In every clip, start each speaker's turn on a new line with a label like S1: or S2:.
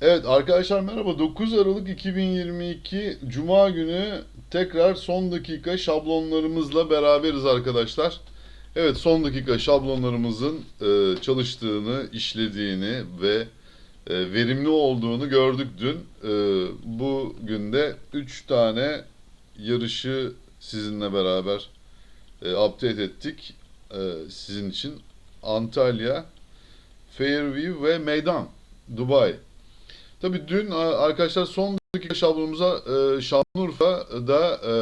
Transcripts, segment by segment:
S1: Evet arkadaşlar merhaba. 9 Aralık 2022 Cuma günü tekrar son dakika şablonlarımızla beraberiz arkadaşlar. Evet son dakika şablonlarımızın e, çalıştığını, işlediğini ve e, verimli olduğunu gördük dün. E, bugün de 3 tane yarışı sizinle beraber e, update ettik. E, sizin için Antalya, Fairview ve Meydan, Dubai. Tabii dün arkadaşlar son dakika şablonumuza e, Şanlıurfa'da e,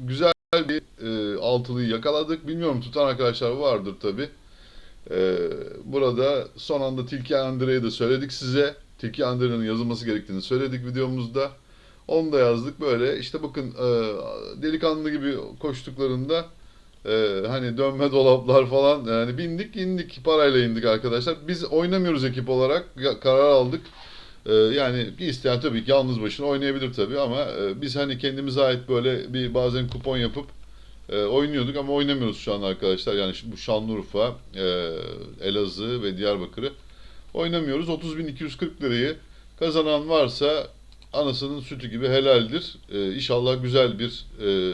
S1: güzel bir e, altılıyı yakaladık. Bilmiyorum tutan arkadaşlar vardır tabii. E, burada son anda Tilki Andre'yi de söyledik size. Tilki Andre'nin yazılması gerektiğini söyledik videomuzda. Onu da yazdık böyle. İşte bakın e, delikanlı gibi koştuklarında e, hani dönme dolaplar falan yani bindik indik parayla indik arkadaşlar. Biz oynamıyoruz ekip olarak karar aldık. Ee, yani isteyen tabii ki yalnız başına oynayabilir tabii ama e, biz hani kendimize ait böyle bir bazen kupon yapıp e, oynuyorduk ama oynamıyoruz şu an arkadaşlar. Yani şu- bu Şanlıurfa, e, Elazığ ve Diyarbakır'ı oynamıyoruz. 30.240 lirayı kazanan varsa anasının sütü gibi helaldir. E, inşallah güzel bir e,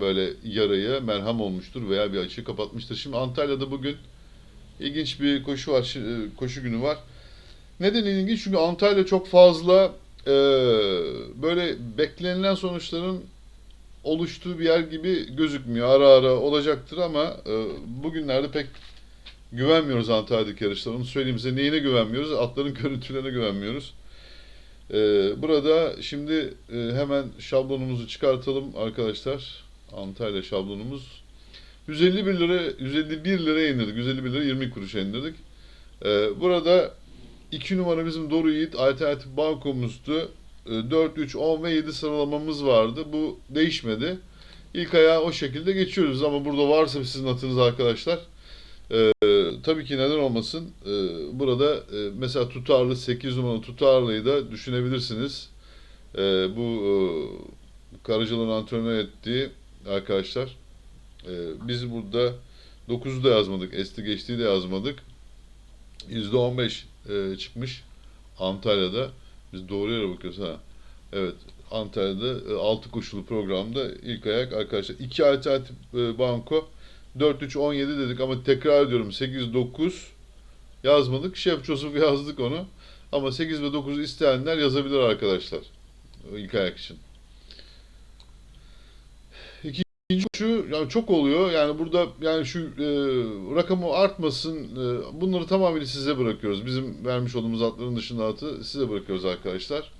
S1: böyle yaraya merham olmuştur veya bir açığı kapatmıştır. Şimdi Antalya'da bugün ilginç bir koşu var, e, koşu günü var. Neden ilginç? Çünkü Antalya çok fazla e, böyle beklenilen sonuçların oluştuğu bir yer gibi gözükmüyor. Ara ara olacaktır ama e, bugünlerde pek güvenmiyoruz Antalya'daki yarışlara. Onu söyleyeyim size. Neyine güvenmiyoruz? Atların görüntülerine güvenmiyoruz. E, burada şimdi e, hemen şablonumuzu çıkartalım arkadaşlar. Antalya şablonumuz. 151 lira 151 liraya indirdik. 151 lira 20 kuruşa indirdik. E, burada 2 numara bizim Doru Yiğit alternatif bankomuzdu. E, 4, 3, 10 ve 7 sıralamamız vardı. Bu değişmedi. İlk ayağı o şekilde geçiyoruz ama burada varsa sizin atınız arkadaşlar. e, tabii ki neden olmasın. E, burada e, mesela tutarlı 8 numaralı tutarlıyı da düşünebilirsiniz. E, bu e, Karacal'ın antrenör ettiği arkadaşlar. E, biz burada 9'u da yazmadık. Esti geçtiği de yazmadık. %15 e, çıkmış Antalya'da. Biz doğru yere bakıyoruz ha. Evet. Antalya'da e, 6 koşulu programda ilk ayak arkadaşlar. 2 alternatif e, banko 4-3-17 dedik ama tekrar ediyorum 8-9 yazmadık. Şef Joseph yazdık onu. Ama 8 ve 9'u isteyenler yazabilir arkadaşlar. İlk ayak için. İkinci şu yani çok oluyor. Yani burada yani şu e, rakamı artmasın. e, bunları tamamıyla size bırakıyoruz. Bizim vermiş olduğumuz atların dışında atı size bırakıyoruz arkadaşlar.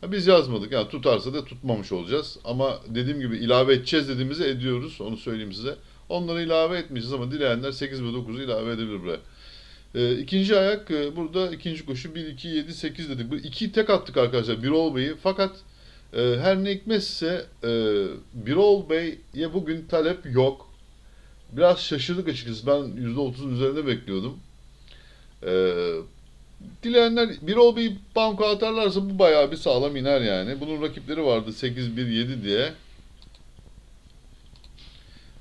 S1: Ha, biz yazmadık. Yani tutarsa da tutmamış olacağız. Ama dediğim gibi ilave edeceğiz dediğimizi ediyoruz. Onu söyleyeyim size. Onları ilave etmeyeceğiz ama dileyenler 8 ve 9'u ilave edebilir buraya. E, ikinci ayak e, burada ikinci koşu 1, 2, 7, 8 dedik. Bu iki tek attık arkadaşlar Birol Bey'i. Fakat e, her ne hikmetse e, Birol Bey'e bugün talep yok. Biraz şaşırdık açıkçası. Ben %30'un üzerinde bekliyordum. E, dileyenler Birol Bey'i banko atarlarsa bu bayağı bir sağlam iner yani. Bunun rakipleri vardı 8-1-7 diye.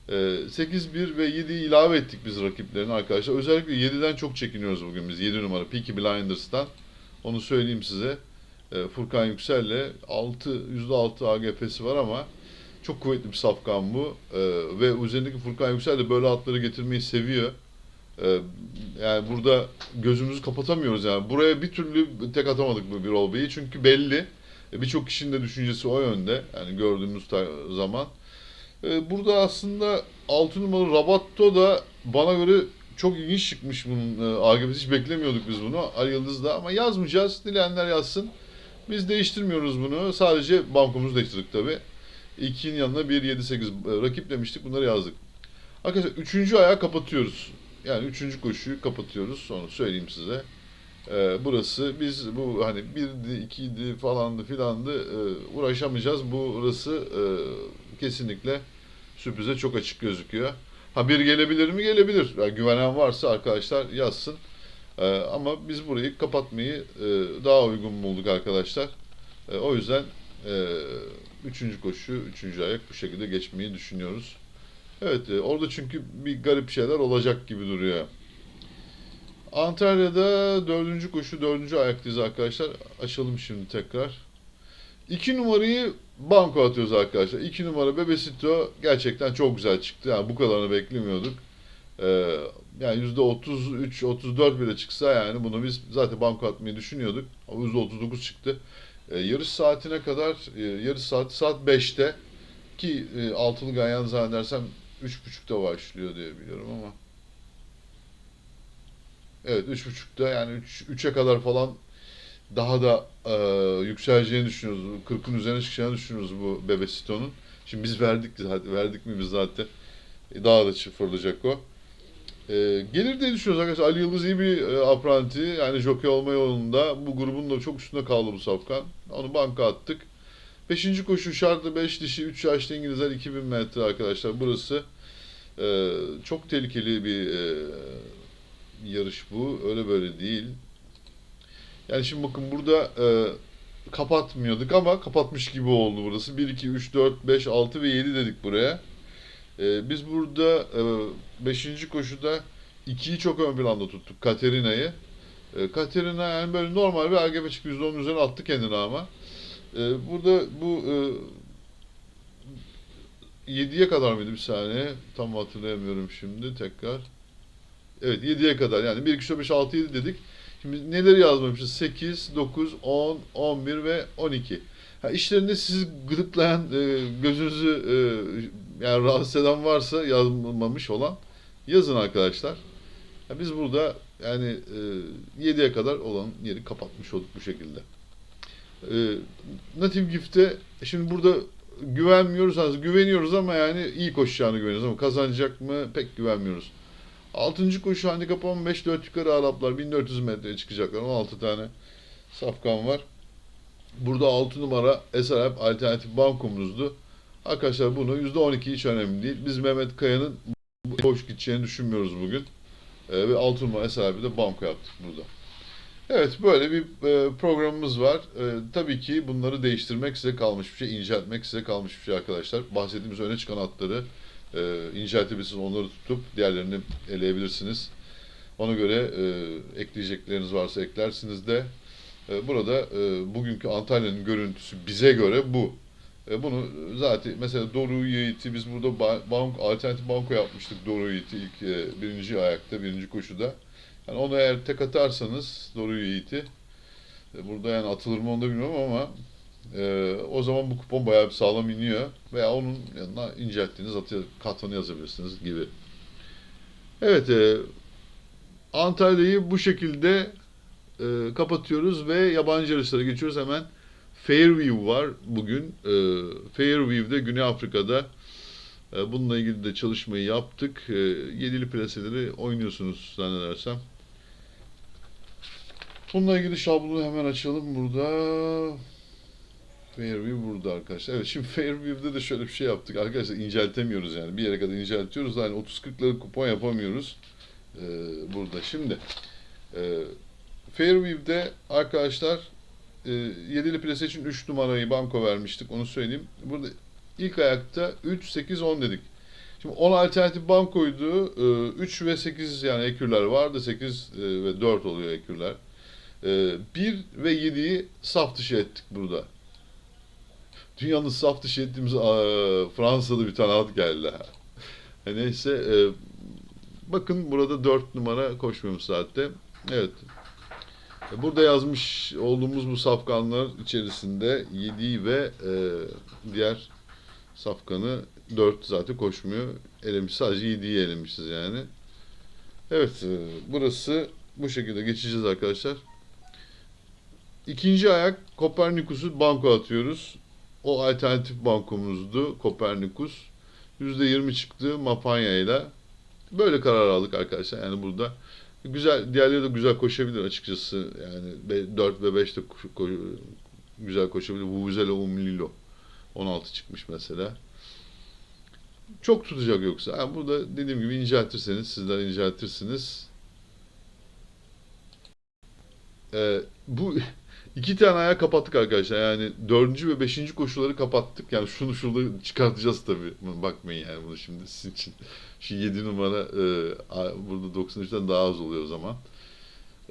S1: E, 8-1 ve 7'yi ilave ettik biz rakiplerini arkadaşlar. Özellikle 7'den çok çekiniyoruz bugün biz. 7 numara Peaky Blinders'tan. Onu söyleyeyim size. E, Furkan Yüksel'le 6 %6 AGP'si var ama çok kuvvetli bir safkan bu. E, ve üzerindeki Furkan Yüksel de böyle atları getirmeyi seviyor. E, yani burada gözümüzü kapatamıyoruz yani. Buraya bir türlü tek atamadık bu bir olbayı çünkü belli. Birçok kişinin de düşüncesi o yönde. Yani gördüğümüz zaman. Burada aslında 6 numaralı Rabatto da bana göre çok ilginç çıkmış bunun e, AGP'si. Hiç beklemiyorduk biz bunu. Ali Yıldız'da ama yazmayacağız. Dileyenler yazsın. Biz değiştirmiyoruz bunu. Sadece bankomuzu değiştirdik tabi. 2'nin yanına 1, 7, 8 rakip demiştik. Bunları yazdık. Arkadaşlar 3. ayağı kapatıyoruz. Yani 3. koşuyu kapatıyoruz. Sonra söyleyeyim size. Ee, burası biz bu hani 1'di, 2'di falandı filandı e, uğraşamayacağız. Burası e, kesinlikle sürprize çok açık gözüküyor. Ha bir gelebilir mi? Gelebilir. Yani güvenen varsa arkadaşlar yazsın. Ee, ama biz burayı kapatmayı e, daha uygun bulduk arkadaşlar. E, o yüzden e, üçüncü koşu, üçüncü ayak bu şekilde geçmeyi düşünüyoruz. Evet, e, orada çünkü bir garip şeyler olacak gibi duruyor. Antalya'da dördüncü koşu, dördüncü ayaktayız arkadaşlar. Açalım şimdi tekrar. İki numarayı banko atıyoruz arkadaşlar. İki numara Bebesito gerçekten çok güzel çıktı. Yani bu kadarını beklemiyorduk. Ee, yani yüzde 33, 34 bile çıksa yani bunu biz zaten banko atmayı düşünüyorduk. Ama yüzde 39 çıktı. Ee, yarış saatine kadar, e, yarış saati saat 5'te ki e, altılı ganyan zannedersem 3.30'da başlıyor diye biliyorum ama. Evet 3.30'da yani 3, 3'e kadar falan daha da e, yükseleceğini düşünüyoruz. 40'ın üzerine çıkacağını düşünüyoruz bu Bebesito'nun. Şimdi biz verdik zaten, verdik mi biz zaten. E, daha da fırlayacak o. E, gelir diye düşünüyoruz arkadaşlar. Ali Yıldız iyi bir e, apranti. Yani jockey olma yolunda. Bu grubun da çok üstünde kaldı bu safkan. Onu banka attık. Beşinci koşu şartlı 5 dişi 3 yaşlı İngilizler 2000 metre arkadaşlar. Burası e, çok tehlikeli bir e, yarış bu. Öyle böyle değil. Yani şimdi bakın burada e, kapatmıyorduk ama kapatmış gibi oldu burası. 1, 2, 3, 4, 5, 6 ve 7 dedik buraya. E, biz burada 5. koşuda 2'yi çok ön planda tuttuk. Katerina'yı. E, Katerina yani böyle normal bir AGB çıktı. %10'un üzerine attı kendini ama. E, burada bu e, 7'ye kadar mıydı bir saniye? Tam hatırlayamıyorum şimdi tekrar. Evet 7'ye kadar yani 1, 2, 3, 4, 5, 6, 7 dedik. Şimdi neleri yazmamışız? 8, 9, 10, 11 ve 12. Ha, işlerinde sizi gıdıklayan, e, gözünüzü e, yani rahatsız eden varsa yazmamış olan yazın arkadaşlar. Ha, biz burada yani e, 7'ye kadar olan yeri kapatmış olduk bu şekilde. E, Native Gift'e şimdi burada güvenmiyoruz aslında güveniyoruz ama yani iyi koşacağını güveniyoruz ama kazanacak mı pek güvenmiyoruz. Altıncı koşu handikap 15 4 yukarı Araplar 1400 metreye çıkacaklar. 16 tane safkan var. Burada 6 numara Eserap alternatif bankomuzdu. Arkadaşlar bunu %12 hiç önemli değil. Biz Mehmet Kaya'nın boş gideceğini düşünmüyoruz bugün. Ee, ve 6 numara Eserap'ı da banko yaptık burada. Evet böyle bir e, programımız var. E, tabii ki bunları değiştirmek size kalmış bir şey, inceltmek size kalmış bir şey arkadaşlar. Bahsettiğimiz öne çıkan hatları e, inceltebilirsiniz, onları tutup diğerlerini eleyebilirsiniz. Ona göre e, ekleyecekleriniz varsa eklersiniz de. E, burada e, bugünkü Antalya'nın görüntüsü bize göre bu. E, bunu zaten mesela Doru Yiğit'i biz burada ba- bank, alternatif banko yapmıştık Doru Yiğit'i ilk e, birinci ayakta, birinci koşuda. Yani onu eğer tek atarsanız Doru Yiğit'i e, burada yani atılır mı onu da bilmiyorum ama e, o zaman bu kupon bayağı bir sağlam iniyor. Veya onun yanına incelttiğiniz atı katını yazabilirsiniz gibi. Evet, e, Antalya'yı bu şekilde e, kapatıyoruz ve yabancı yarışlara geçiyoruz hemen. Fairview var bugün. E, Fairview'de Güney Afrika'da e, bununla ilgili de çalışmayı yaptık. E, yedili plaseleri oynuyorsunuz zannedersem. Bununla ilgili şablonu hemen açalım burada. Fairview burada arkadaşlar. Evet şimdi Fairview'de de şöyle bir şey yaptık. Arkadaşlar inceltemiyoruz yani. Bir yere kadar inceltiyoruz da hani 30-40'ları kupon yapamıyoruz. Ee, burada. Şimdi e, Fairview'de arkadaşlar e, yedili plase için 3 numarayı banko vermiştik. Onu söyleyeyim. Burada ilk ayakta 3, 8, 10 dedik. Şimdi 10 alternatif bankoydu. E, 3 ve 8 yani ekürler vardı. 8 e, ve 4 oluyor ekürler. E, 1 ve 7'yi saf dışı ettik burada. Dünyanın saf dışı ettiğimiz Fransa'da bir tane ad geldi. E, neyse e, bakın burada 4 numara koşmuyormuş zaten. Evet. E, Burada yazmış olduğumuz bu safkanlar içerisinde 7 ve e, diğer safkanı 4 zaten koşmuyor. Elemiş sadece 7'yi elemişiz yani. Evet e, burası bu şekilde geçeceğiz arkadaşlar. İkinci ayak Kopernikus'u banko atıyoruz. O alternatif bankomuzdu Kopernikus. %20 çıktı Mapanya ile. Böyle karar aldık arkadaşlar. Yani burada güzel diğerleri de güzel koşabilir açıkçası. Yani 4 ve 5 de ko- güzel koşabilir. Vuvuzela Umlilo 16 çıkmış mesela. Çok tutacak yoksa. Yani burada dediğim gibi inceltirseniz, sizler inceltirsiniz. Ee, bu iki tane ayağı kapattık arkadaşlar. Yani dördüncü ve beşinci koşuları kapattık. Yani şunu şurada çıkartacağız tabii. Bakmayın yani bunu şimdi sizin için. Şu 7 numara e, burada 93'ten daha az oluyor o zaman.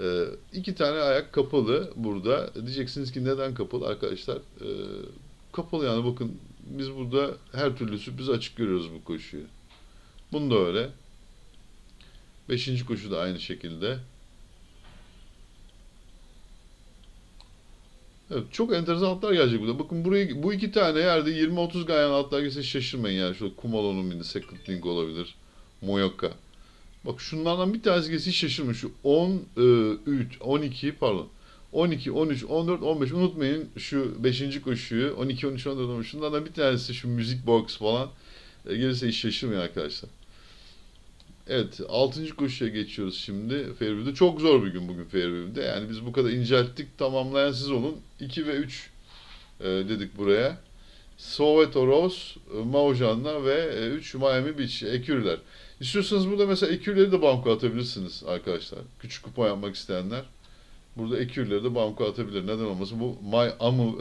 S1: Ee, iki tane ayak kapalı burada. Diyeceksiniz ki neden kapalı arkadaşlar? Ee, kapalı yani bakın biz burada her türlü sürpriz açık görüyoruz bu koşuyu. Bunu da öyle. Beşinci koşu da aynı şekilde. Evet, çok enteresan atlar gelecek burada. Bakın burayı, bu iki tane yerde 20-30 gayan atlar gelse şaşırmayın yani. Şurada Kumalo'nun mini Second Link olabilir. Moyoka. Bak şunlardan bir tanesi gelse hiç şaşırmayın. Şu 10, 3, 12 pardon. 12, 13, 14, 15 unutmayın şu 5. koşuyu 12, 13, 14, 15 şunlardan bir tanesi şu müzik box falan e, gelirse hiç şaşırmayın arkadaşlar. Evet 6. koşuya geçiyoruz şimdi Fairview'de. Çok zor bir gün bugün Fairview'de. Yani biz bu kadar incelttik tamamlayan siz olun. 2 ve 3 e, dedik buraya. Soweto Rose, e, Maujan'la ve 3 Miami Beach ekürler. İstiyorsanız burada mesela ekürleri de banko atabilirsiniz arkadaşlar. Küçük kupa yapmak isteyenler. Burada ekürleri de banko atabilir. Neden olmasın? Bu Miami,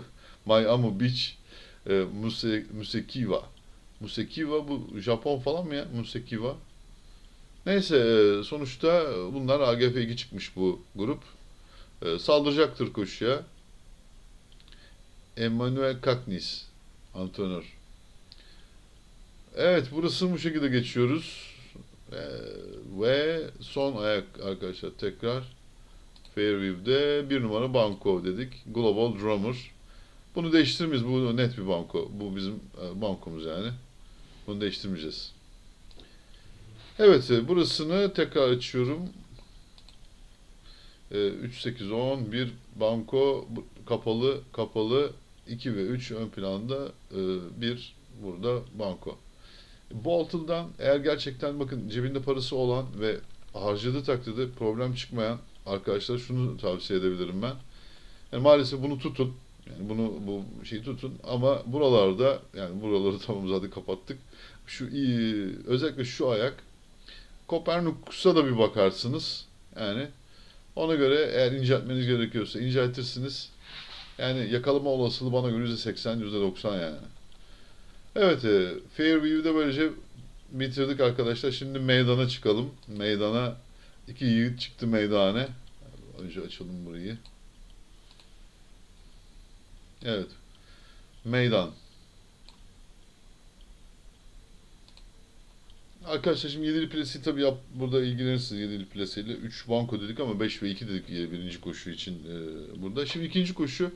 S1: Miami Beach e, Muse, Musekiwa. Musekiwa bu Japon falan mı ya? Musekiwa. Neyse e, sonuçta bunlar AGF2 çıkmış bu grup. E, saldıracaktır koşuya. Emmanuel Kaknis antrenör. Evet burası bu şekilde geçiyoruz. E, ve son ayak arkadaşlar tekrar Fairview'de bir numara banko dedik. Global Drummer. Bunu değiştirmeyiz. Bu net bir banko. Bu bizim bankomuz yani. Bunu değiştirmeyeceğiz. Evet, e, burasını tekrar açıyorum. E, 3, 8, 10, 1 banko kapalı, kapalı, 2 ve 3 ön planda, e, 1 burada banko. Bu altından eğer gerçekten bakın cebinde parası olan ve harcadığı takdirde problem çıkmayan arkadaşlar şunu tavsiye edebilirim ben. Yani maalesef bunu tutun. Yani bunu bu şeyi tutun ama buralarda yani buraları tamam zaten kapattık. Şu özellikle şu ayak Kopernikus'a da bir bakarsınız. Yani ona göre eğer inceltmeniz gerekiyorsa inceltirsiniz. Yani yakalama olasılığı bana göre %80, %90 yani. Evet, e, Fairview'de böylece bitirdik arkadaşlar. Şimdi meydana çıkalım. Meydana iki yiğit çıktı meydane. Önce açalım burayı. Evet. Meydan. Arkadaşlar şimdi yedili plasiyi tabii yap, burada ilgilenirsiniz yedili plasiyle. 3 banko dedik ama 5 ve 2 dedik birinci koşu için e, burada. Şimdi ikinci koşu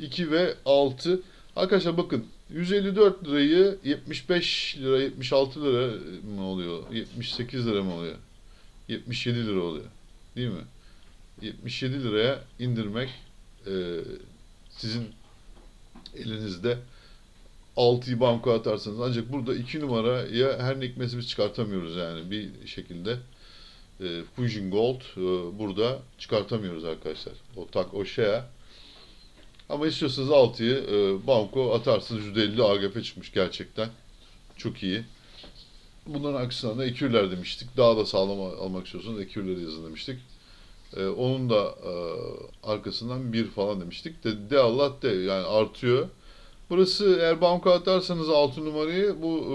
S1: 2 ve 6. Arkadaşlar bakın 154 lirayı 75 lira 76 lira mı oluyor? 78 lira mı oluyor? 77 lira oluyor. Değil mi? 77 liraya indirmek e, sizin elinizde 6'yı banko atarsanız ancak burada 2 numaraya her ne biz çıkartamıyoruz yani bir şekilde e, Fusion Gold e, burada çıkartamıyoruz arkadaşlar. O tak o şeye. Ama istiyorsanız 6'yı e, banko atarsınız %50 AGF çıkmış gerçekten. Çok iyi. Bunların aksine de ekürler demiştik. Daha da sağlam al- almak istiyorsanız ekürleri yazın demiştik. E, onun da e, arkasından bir falan demiştik. De, de Allah de yani artıyor. Burası eğer banka atarsanız 6 numarayı bu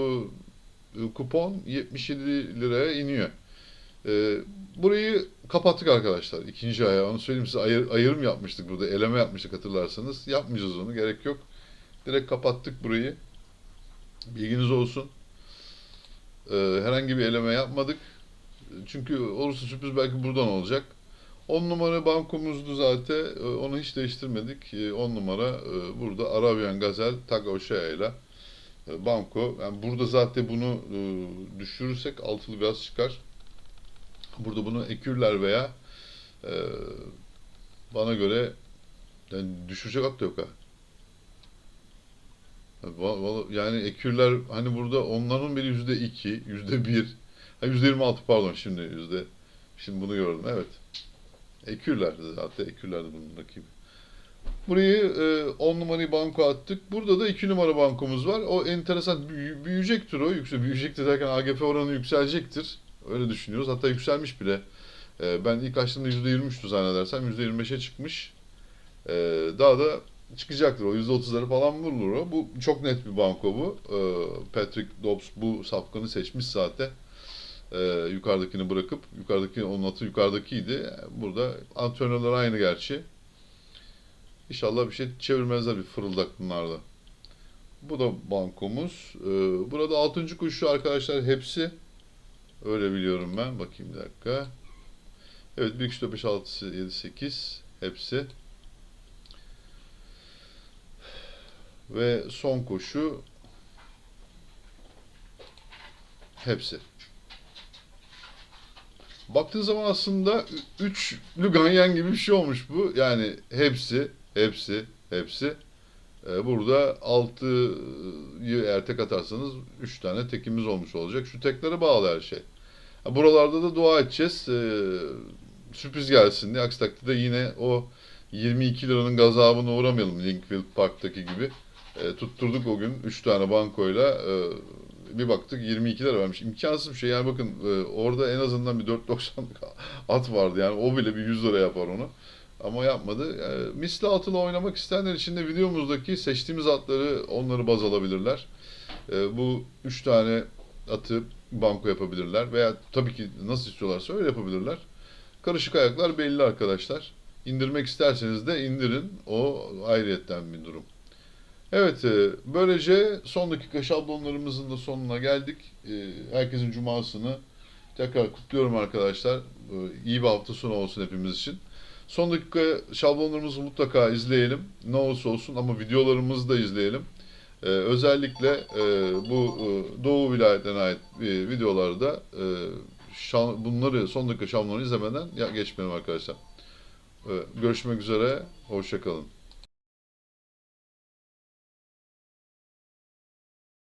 S1: e, e, kupon 77 liraya iniyor. E, burayı kapattık arkadaşlar. İkinci aya onu söyleyeyim size ayır, ayırım yapmıştık burada. Eleme yapmıştık hatırlarsanız. Yapmayacağız onu gerek yok. Direkt kapattık burayı. Bilginiz olsun. E, herhangi bir eleme yapmadık. Çünkü olursa sürpriz belki buradan olacak. 10 numara bankomuzdu zaten. Ee, Onu hiç değiştirmedik. 10 numara e, burada Arabian Gazel Tag Oshea ile e, banko. Yani burada zaten bunu e, düşürürsek altılı gaz çıkar. Burada bunu ekürler veya bana göre yani düşürecek at da yok ha. Yani ekürler hani burada onların biri yüzde iki, yüzde bir, yüzde yirmi altı pardon şimdi yüzde, şimdi bunu gördüm evet. Ekürlerdi zaten. Ekürlerdi bunun rakibi. Burayı 10 numarayı banko attık. Burada da 2 numara bankomuz var. O enteresan büyü- büyüyecektir o. Yüksel, büyüyecektir derken AGF oranı yükselecektir. Öyle düşünüyoruz. Hatta yükselmiş bile. E, ben ilk açtığımda %23'tü zannedersem. %25'e çıkmış. E, daha da çıkacaktır. O %30'ları falan vurulur. Bu çok net bir banko bu. E, Patrick Dobbs bu safkanı seçmiş zaten. Ee, yukarıdakini bırakıp yukarıdaki onun atı yukarıdakiydi. Burada antrenörler aynı gerçi. İnşallah bir şey çevirmezler bir fırıldak bunlarda. Bu da bankomuz. Ee, burada altıncı kuşu arkadaşlar hepsi. Öyle biliyorum ben. Bakayım bir dakika. Evet 1, 2, 3, 4, 5, 6, 7, 8 hepsi. Ve son koşu hepsi. Baktığın zaman aslında üçlü ganyan gibi bir şey olmuş bu. Yani hepsi, hepsi, hepsi. Ee, burada altıyı eğer tek atarsanız üç tane tekimiz olmuş olacak. Şu teklere bağlı her şey. Buralarda da dua edeceğiz. Ee, sürpriz gelsin diye. Aksi takdirde yine o 22 liranın gazabına uğramayalım Linkfield Park'taki gibi. Ee, tutturduk o gün 3 tane bankoyla. Ee, bir baktık 22 lira vermiş. İmkansız bir şey. Yani bakın e, orada en azından bir 4.90'lık at vardı. Yani o bile bir 100 lira yapar onu. Ama yapmadı. Yani misli atılı oynamak isteyenler için de videomuzdaki seçtiğimiz atları onları baz alabilirler. Ee, bu 3 tane atı banko yapabilirler veya tabii ki nasıl istiyorlarsa öyle yapabilirler. Karışık ayaklar belli arkadaşlar. İndirmek isterseniz de indirin. O ayrıyetten bir durum. Evet, e, böylece son dakika şablonlarımızın da sonuna geldik. E, Herkesin cumasını tekrar kutluyorum arkadaşlar. E, İyi bir hafta sonu olsun hepimiz için. Son dakika şablonlarımızı mutlaka izleyelim. Ne olursa olsun ama videolarımızı da izleyelim. Özellikle bu Doğu vilayetlerine ait videolarda bunları son dakika şablonu izlemeden ya, geçmeyelim arkadaşlar. Görüşmek üzere, hoşçakalın.